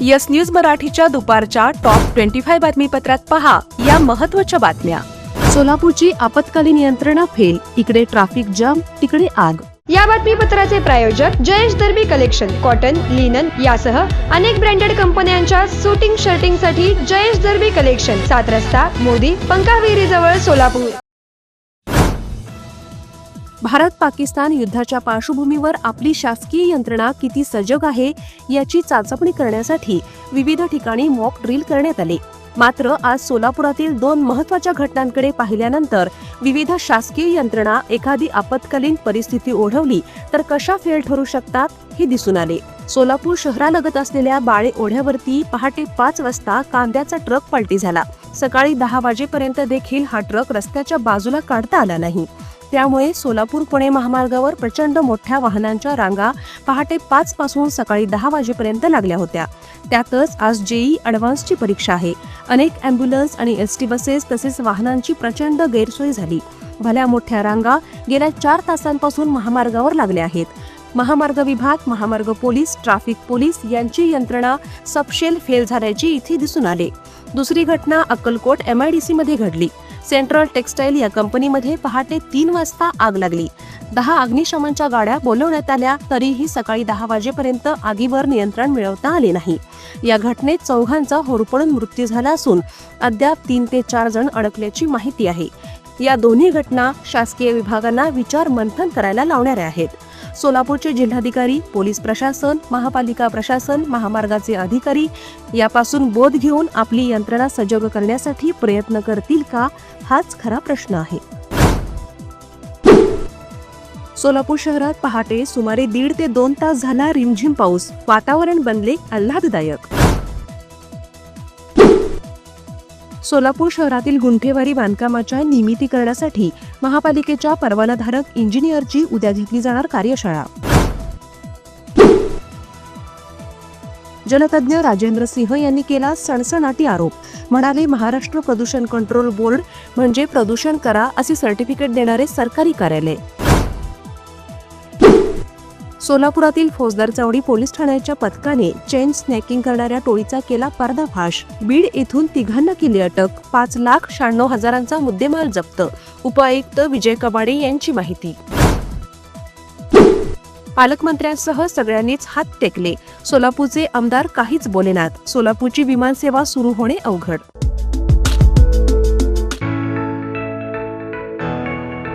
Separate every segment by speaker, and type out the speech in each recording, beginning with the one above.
Speaker 1: Yes news मराठीच्या दुपारच्या top twenty five बातमीपत्रात पहा या महत्त्वाच्या बातम्या. सोलापूरची आपत्कालीन यंत्रणा फेल इकडे ट्रॅफिक जाम तिकडे आग.
Speaker 2: या बातमीपत्राचे प्रायोजक Jayesh Darbi collection cotton linen यासह अनेक ब्रँडेड कंपन्यांच्या सुटिंग शर्टिंगसाठी जयेश दर्बी कलेक्शन सात रस्ता मोदी पंकाविहिरी जवळ सोलापूर.
Speaker 1: भारत पाकिस्तान युद्धाच्या पार्श्वभूमीवर आपली शासकीय यंत्रणा किती सजग आहे याची चाचपणी करण्यासाठी विविध ठिकाणी मॉक ड्रिल करण्यात आले. मात्र आज सोलापुरातील दोन महत्त्वाच्या घटनांकडे पाहिल्यानंतर विविध शासकीय यंत्रणा एखादी आपत्कालीन परिस्थिती ओढवली तर कशा फेल ठरू शकतात हे दिसून आले. सोलापूर शहरालगत असलेल्या बाळे ओढ्यावरती पहाटे पाच वाजता कांद्याचा ट्रक पलटी झाला. सकाळी दहा वाजेपर्यंत देखील हा ट्रक रस्त्याच्या बाजूला काढता आला नाही. त्यामुळे सोलापूर पुणे महामार्गावर प्रचंड मोठ्या वाहनांच्या रांगा पहाटे पाच पासून सकाळी दहा वाजेपर्यंत लागल्या होत्या. त्यातच आज जेई अडव्हान्सची परीक्षा आहे. अनेक अँब्युलन्स आणि एस टी बसेस तसेच वाहनांची प्रचंड गैरसोय झाली. भल्या मोठ्या रांगा गेल्या चार तासांपासून महामार्गावर लागल्या आहेत. महामार्ग विभाग महामार्ग पोलीस ट्रॅफिक पोलीस यांची यंत्रणा सपशेल फेल झाल्याची इथे दिसून आले. दुसरी घटना अक्कलकोट एमआयडीसी मध्ये घडली. सेंट्रल टेक्सटाईल या कंपनीमध्ये पहाटे तीन वाजता आग लागली. दहा अग्निशमनच्या गाड्या बोलवण्यात आल्या तरीही सकाळी दहा वाजेपर्यंत आगीवर नियंत्रण मिळवता आले नाही. या घटनेत चौघांचा होरपळून मृत्यू झाला असून अद्याप तीन ते चार जण अडकल्याची माहिती आहे. या दोन्ही घटना शासकीय विभागांना विचार मंथन करायला लावणाऱ्या आहेत. सोलापूरचे जिल्हाधिकारी पोलीस प्रशासन महापालिका प्रशासन महामार्गाचे अधिकारी यापासून बोध घेऊन आपली यंत्रणा सजग करण्यासाठी प्रयत्न करतील का? हाच खरा प्रश्न आहे. सोलापूर शहरात पहाटे सुमारे दीड ते दोन तास झाला रिमझिम पाऊस. वातावरण बनले आल्हाददायक. सोलापूर शहरातील गुंठेवारी बांधकामाच्या नियमितीकरणासाठी महापालिकेच्या परवानाधारक इंजिनियरची उद्या घेतली जाणार कार्यशाळा. जलतज्ञ राजेंद्र सिंह यांनी केला सणसणाटी आरोप. म्हणाले महाराष्ट्र प्रदूषण कंट्रोल बोर्ड म्हणजे प्रदूषण करा असे सर्टिफिकेट देणारे सरकारी कार्यालय. सोलापुरातील फौजदार चौडी पोलीस ठाण्याच्या पथकाने चेन स्नॅकिंग करणाऱ्या टोळीचा केला पर्दाफाश. बीड येथून तिघांना केली अटक. पाच लाख शहाण्णव हजारांचा मुद्देमाल जप्त. उपायुक्त विजय कबाडे यांची माहिती. पालकमंत्र्यांसह सगळ्यांनीच हात टेकले. सोलापूरचे आमदार काहीच बोलेनात सोलापूरची विमानसेवा सुरू होणे अवघड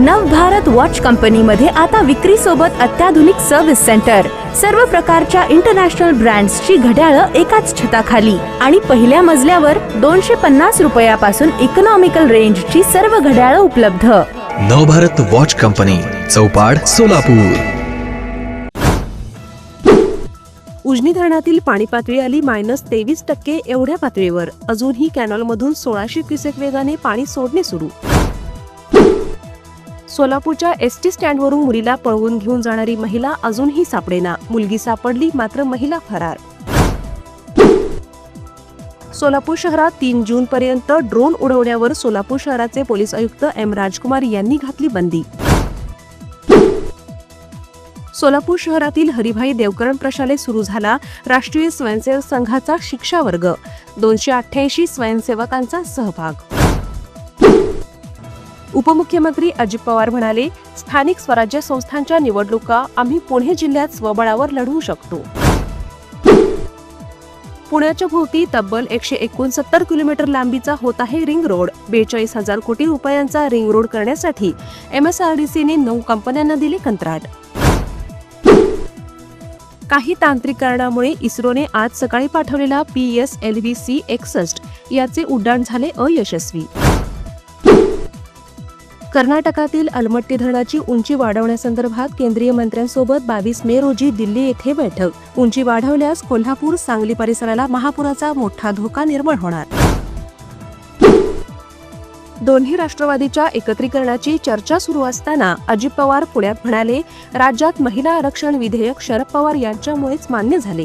Speaker 3: नवभारत वॉच कंपनीमध्ये आता विक्री सोबत अत्याधुनिक सर्व्हिस सेंटर सर्व प्रकारच्या इंटरनॅशनल ब्रँड्सची घड्याळं एकाच छताखाली. आणि पहिल्या मजल्यावर दोनशे पन्नास रुपयापासून इकॉनॉमिकल रेंजची सर्व घड्याळं उपलब्ध.
Speaker 4: Navbharat watch company Chaupad Solapur.
Speaker 1: Ujani धरणातील पाणी पातळी आली मायनस तेवीस टक्के एवढ्या पातळीवर. अजूनही कॅनॉलमधून सोळाशे क्युसेक वेगाने पाणी सोडणे सुरू. सोलापूरच्या एस टी स्टँडवरून मुलीला पळवून घेऊन जाणारी महिला अजूनही सापडेना. मुलगी सापडली मात्र महिला फरार. सोलापूर शहरात तीन जून पर्यंत ड्रोन उडवण्यावर सोलापूर शहराचे पोलीस आयुक्त एम राजकुमार यांनी घातली बंदी. सोलापूर शहरातील हरिभाई देवकरण प्रशाले सुरू झाला राष्ट्रीय स्वयंसेवक संघाचा शिक्षा वर्ग दोनशे अठ्ठ्याऐंशी स्वयंसेवकांचा सहभाग. उपमुख्यमंत्री अजित पवार म्हणाले स्थानिक स्वराज्य संस्थांच्या निवडणुका आम्ही पुणे जिल्ह्यात स्वबळावर लढवू शकतो. पुण्याच्या भोवती तब्बल एकशे एकोणसत्तर किलोमीटर लांबीचा होत आहे रिंग रोड. बेचाळीस हजार कोटी रुपयांचा रिंग रोड करण्यासाठी एमएसआरडीसीने नऊ कंपन्यांना दिले कंत्राट. काही तांत्रिक कारणामुळे इस्रोने आज सकाळी पाठवलेला P S L V C एकसष्ट याचे उड्डाण झाले अयशस्वी. कर्नाटकातील अलमट्टी धरणाची उंची वाढवण्यासंदर्भात केंद्रीय मंत्र्यांसोबत बावीस मे रोजी दिल्ली येथे बैठक. उंची वाढवल्यास कोल्हापूर सांगली परिसराला महापुराचा मोठा धोका निर्माण होणार. दोन्ही राष्ट्रवादीच्या एकत्रीकरणाची चर्चा सुरू असताना अजित पवार पुण्यात म्हणाले राज्यात महिला आरक्षण विधेयक शरद पवार यांच्यामुळेच मान्य झाले.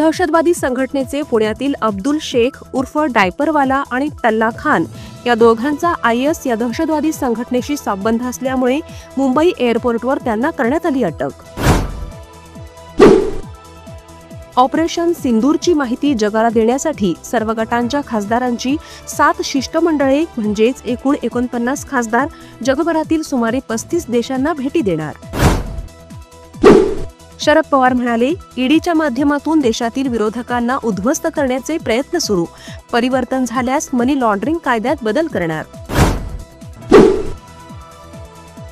Speaker 1: दहशतवादी संघटनेचे पुण्यातील अब्दुल शेख उर्फ डायपरवाला आणि टल्ला खान या दोघांचा आय एस या दहशतवादी संघटनेशी संबंध असल्यामुळे मुंबई एअरपोर्टवर त्यांना करण्यात आली अटक. ऑपरेशन सिंदूरची माहिती जगाला देण्यासाठी सर्व गटांच्या खासदारांची सात शिष्टमंडळे म्हणजेच एकूण एकोणपन्नास खासदार जगभरातील सुमारे पस्तीस देशांना भेटी देणार. शरद पवार म्हणाले ईडीच्या माध्यमातून देशातील विरोधकांना उद्ध्वस्त करण्याचे प्रयत्न सुरू. परिवर्तन झाल्यास मनी लॉन्ड्रिंग कायद्यात बदल करणार.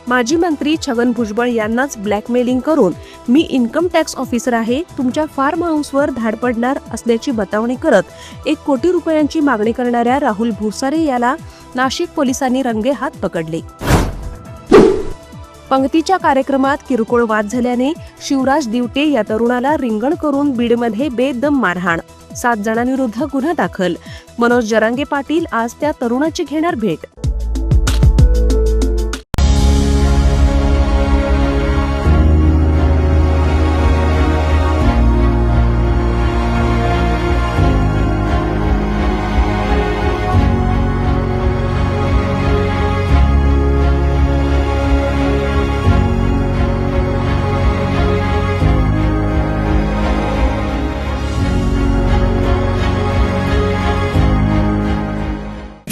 Speaker 1: माजी मंत्री छगन भुजबळ यांनाच ब्लॅकमेलिंग करून मी इन्कम टॅक्स ऑफिसर आहे. तुमच्या फार्म हाऊसवर धाड पडणार असल्याची बतावणी करत एक कोटी रुपयांची मागणी करणाऱ्या राहुल भुसारे याला नाशिक पोलिसांनी रंगे हात पकडले. पंक्तीच्या कार्यक्रमात किरकोळ वाद झाल्याने शिवराज दिवटे या तरुणाला रिंगण करून बीडमध्ये बेदम मारहाण. सात जणांविरुद्ध गुन्हा दाखल. मनोज जरांगे पाटील आज त्या तरुणाची घेणार भेट.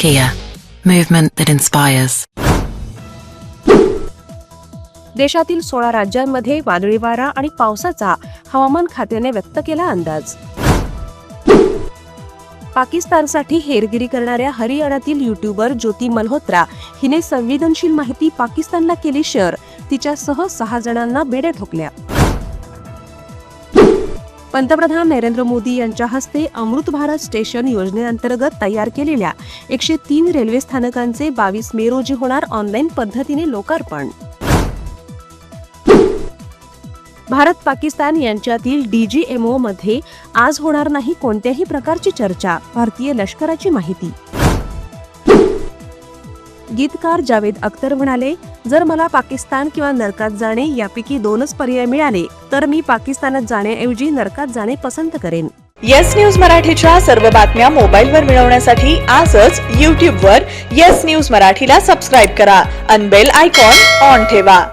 Speaker 5: Kia, movement that inspires.
Speaker 1: देशातील सोळा राज्यांमध्ये वादळी वारा आणि पावसाचा हवामान खात्याने व्यक्त केला अंदाज. पाकिस्तानसाठी हेरगिरी करणाऱ्या हरियाणातील युट्यूबर ज्योती मल्होत्रा हिने संवेदनशील माहिती पाकिस्तानला केली शेअर तिच्यासह सहा जणांना बेड्या ठोकल्या. पंतप्रधान नरेंद्र मोदी यांच्या हस्ते अमृत भारत स्टेशन योजनेअंतर्गत तयार केलेल्या एकशे तीन रेल्वे स्थानकांचे बावीस मे रोजी होणार ऑनलाईन पद्धतीने लोकार्पण. भारत पाकिस्तान यांच्यातील डीजीएमओ मध्ये आज होणार नाही कोणत्याही प्रकारची चर्चा भारतीय लष्कराची माहिती. गीतकार जावेद अख्तर म्हणाले जर मला पाकिस्तान किंवा नरकात जाणे यापैकी दोनच पर्याय मिळाले तर मी पाकिस्तानात जाण्याऐवजी नरकात जाणे पसंत करेन.
Speaker 6: येस न्यूज मराठीच्या सर्व बातम्या मोबाईलवर मिळवण्यासाठी आजच यूट्यूबवर येस न्यूज मराठीला सबस्क्राईब करा. अनबेल आयकॉन ऑन ठेवा.